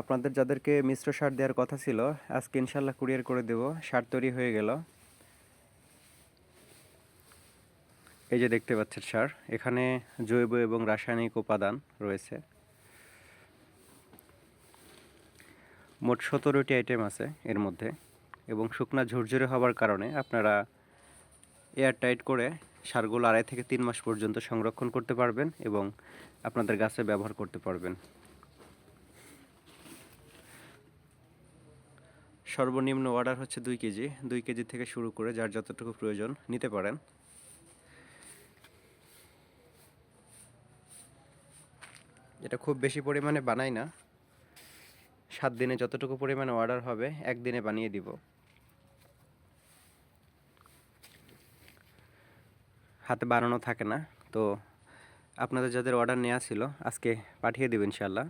আপনাদের যাদেরকে মিশ্র সার দেওয়ার কথা ছিল, আজকে ইনশাল্লাহ কুরিয়ার করে দেব। সার তৈরি হয়ে গেল। এই যে দেখতে পাচ্ছেন সার, এখানে জৈব এবং রাসায়নিক উপাদান রয়েছে। মোট সতেরোটি আইটেম আছে এর মধ্যে, এবং শুকনা ঝুরঝুরে হওয়ার কারণে আপনারা এয়ার টাইট করে সারগুলো আড়াই থেকে তিন মাস পর্যন্ত সংরক্ষণ করতে পারবেন এবং আপনাদের গাছে ব্যবহার করতে পারবেন। সর্বনিম্ন অর্ডার হচ্ছে দুই কেজি দুই কেজি থেকে শুরু করে যার যতটুকু প্রয়োজন নিতে পারেন। এটা খুব বেশি পরিমাণে বানাই না। সাত দিনে যতটুকু পরিমাণে অর্ডার হবে, একদিনে বানিয়ে দিব। হাতে বানানো থাকে না, তো আপনাদের যাদের অর্ডার নেওয়া ছিল, আজকে পাঠিয়ে দেবেন ইনশাল্লাহ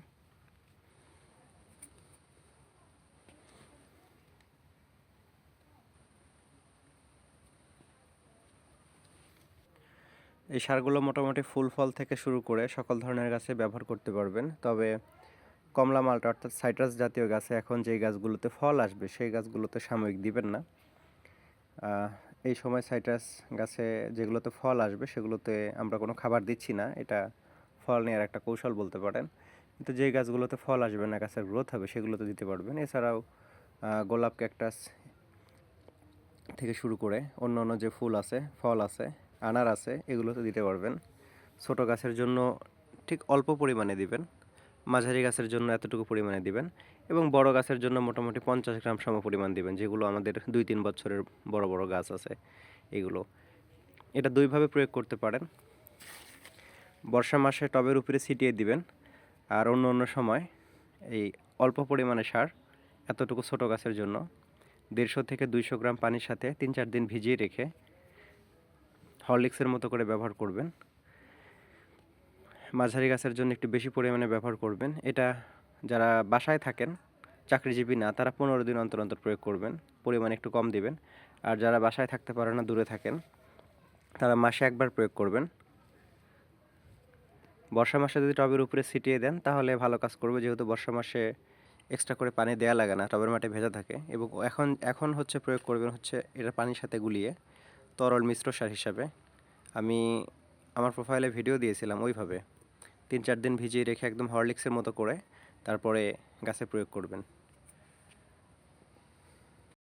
এই সারগুলো মোটামুটি ফুল ফল থেকে শুরু করে সকল ধরনের গাছে ব্যবহার করতে পারবেন। তবে কমলা মালটা অর্থাৎ সাইট্রাস জাতীয় গাছে এখন যেই গাছগুলোতে ফল আসবে, সেই গাছগুলোতে সাময়িক দিবেন না। এই সময় সাইট্রাস গাছে যেগুলোতে ফল আসবে, সেগুলোতে আমরা কোনো খাবার দিচ্ছি না। এটা ফল নেওয়ার একটা কৌশল বলতে পারেন। কিন্তু যেই গাছগুলোতে ফল আসবে না, গাছের গ্রোথ হবে, সেগুলোতে দিতে পারবেন। এছাড়াও গোলাপ ক্যাকটাস থেকে শুরু করে অন্য অন্য যে ফুল আছে, ফল আছে আনার আছে, এগুলোতে দিতে পারবেন। ছোট গাছের জন্য ঠিক অল্প পরিমাণে দিবেন। মাঝারি গাছের জন্য এতটুকু পরিমাণে দিবেন এবং বড় গাছের জন্য মোটামুটি পঞ্চাশ গ্রাম সম পরিমাণ দিবেন, যেগুলো আমাদের দুই তিন বছরের বড় বড় গাছ আছে এগুলো। এটা দুইভাবে প্রয়োগ করতে পারেন। বর্ষা মাসে টবের উপরে ছিটিয়ে দিবেন আর অন্য অন্য সময় এই অল্প পরিমাণে সার এতটুকু ছোট গাছের জন্য। দেড়শো থেকে দুইশো গ্রাম পানির সাথে তিন চার দিন ভিজিয়ে রেখে হরলিক্সের মতো করে ব্যবহার করবেন। মাঝারি গাছের জন্য একটু বেশি পরিমাণে ব্যবহার করবেন। এটা যারা বাসায় থাকেন, চাকরিজীবী না, তারা পনেরো দিন অন্তর অন্তর প্রয়োগ করবেন। পরিমাণ একটু কম দিবেন। আর যারা বাসায় থাকতে পারে না, দূরে থাকেন, তারা মাসে একবার প্রয়োগ করবেন। বর্ষা মাসে যদি টবের উপরে ছিটিয়ে দেন, তাহলে ভালো কাজ করবে। যেহেতু বর্ষা মাসে এক্সট্রা করে পানি দেওয়া লাগে না, টবের মাটি ভেজা থাকে। এবং এখন এখন হচ্ছে প্রয়োগ করবেন হচ্ছে এটা পানির সাথে গুলিয়ে। তরল মিশ্র সার হিসাবে। আমি আমার প্রোফাইলে ভিডিও দিয়েছিলাম ওইভাবে। তিন চার দিন ভিজিয়ে রেখে একদম হরলিক্সের মতো করে তারপরে গাছে প্রয়োগ করবেন।